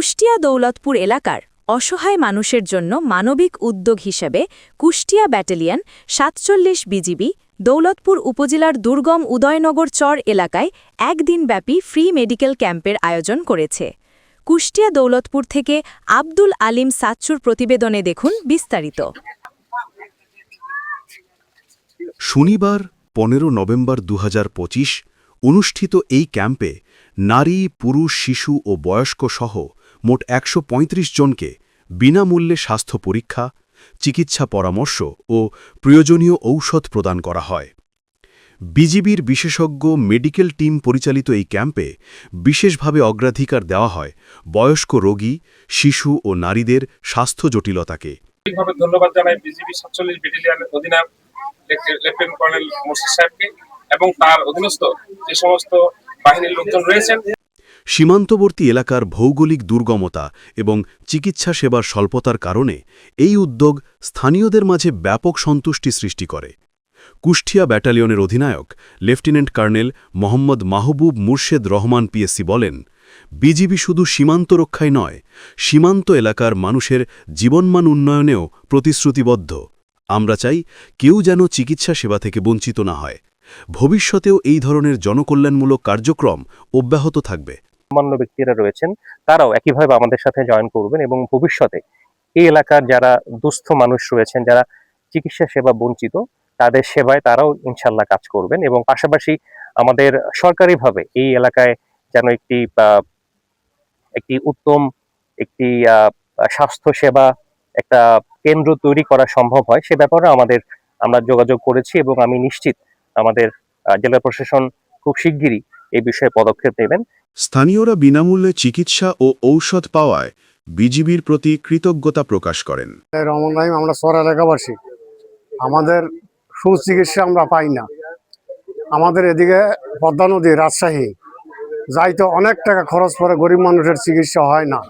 কুষ্টিয়া দৌলতপুর এলাকার অসহায় মানুষের জন্য মানবিক উদ্যোগ হিসেবে কুষ্টিয়া ব্যাটালিয়ন সাতচল্লিশ বিজিবি দৌলতপুর উপজেলার দুর্গম উদয়নগর চর এলাকায় একদিনব্যাপী ফ্রি মেডিকেল ক্যাম্পের আয়োজন করেছে। কুষ্টিয়া দৌলতপুর থেকে আব্দুল আলিম সাচ্চুর প্রতিবেদনে দেখুন বিস্তারিত। শনিবার, পনেরো নভেম্বর দু হাজার পঁচিশ অনুষ্ঠিত এই ক্যাম্পে নারী, পুরুষ, শিশু ও বয়স্ক সহ মোট একশো পঁয়ত্রিশ জনকে বিনামূল্যে স্বাস্থ্য পরীক্ষা, চিকিৎসা পরামর্শ ও প্রয়োজনীয় ঔষধ প্রদান করা হয়। বিজিবির বিশেষজ্ঞ মেডিকেল টিম পরিচালিত এই ক্যাম্পে বিশেষভাবে অগ্রাধিকার দেওয়া হয় বয়স্ক রোগী, শিশু ও নারীদের স্বাস্থ্য জটিলতাকে। ধন্যবাদ জানাই বিজিবি সাতচল্লিশ অধিনায়ক কর্নেল মোর্শিদ সাহেবকে এবং তার অধীনস্থ যে সমস্ত বাহিনীর লোকজন রয়েছেন। সীমান্তবর্তী এলাকার ভৌগোলিক দুর্গমতা এবং চিকিৎসা সেবার স্বল্পতার কারণে এই উদ্যোগ স্থানীয়দের মাঝে ব্যাপক সন্তুষ্টি সৃষ্টি করে। কুষ্টিয়া ব্যাটালিয়নের অধিনায়ক, lieutenant colonel Mohammad Mahbub Murshed Rahman PSC বলেন, বিজিবি শুধু সীমান্ত রক্ষায় নয়, সীমান্ত এলাকার মানুষের জীবনমান উন্নয়নেও প্রতিশ্রুতিবদ্ধ। আমরা চাই কেউ যেন চিকিৎসা সেবা থেকে বঞ্চিত না হয়। ভবিষ্যতেও এই ধরনের জনকল্যাণমূলক কার্যক্রম অব্যাহত থাকবে। সামান্য ব্যক্তিরা রয়েছেন, তারাও একইভাবে আমাদের সাথে জয়েন করবেন এবং ভবিষ্যতে এই এলাকার যারা দুস্থ মানুষ রয়েছেন, যারা চিকিৎসা সেবা বঞ্চিত, তাদের সেবায় তারাও ইনশাল্লাহ কাজ করবেন এবং পাশাপাশি আমাদের সরকারিভাবে এই এলাকায় যেন একটি একটি উত্তম, একটি স্বাস্থ্য সেবা একটা কেন্দ্র তৈরি করা সম্ভব হয়, সে ব্যাপারে আমাদের আমরা যোগাযোগ করেছি এবং আমি নিশ্চিত আমাদের জেলা প্রশাসন খুব শিগগিরই এই বিষয়ে পদক্ষেপ নেবেন। স্থানীয়রা বিনামূল্যে চিকিৎসা ও ঔষধ পাওয়ায় বিজিবির প্রতি কৃতজ্ঞতা প্রকাশ করেন। রমন রহমান রাহিম আমরা সর এলাকাবাসী। আমাদের সুচিকিৎসা আমরা পাই না। আমাদের এদিকে পদ্মা নদী রাজশাহী যাইতে অনেক টাকা খরচ পরে গরিব মানুষের চিকিৎসা হয় না।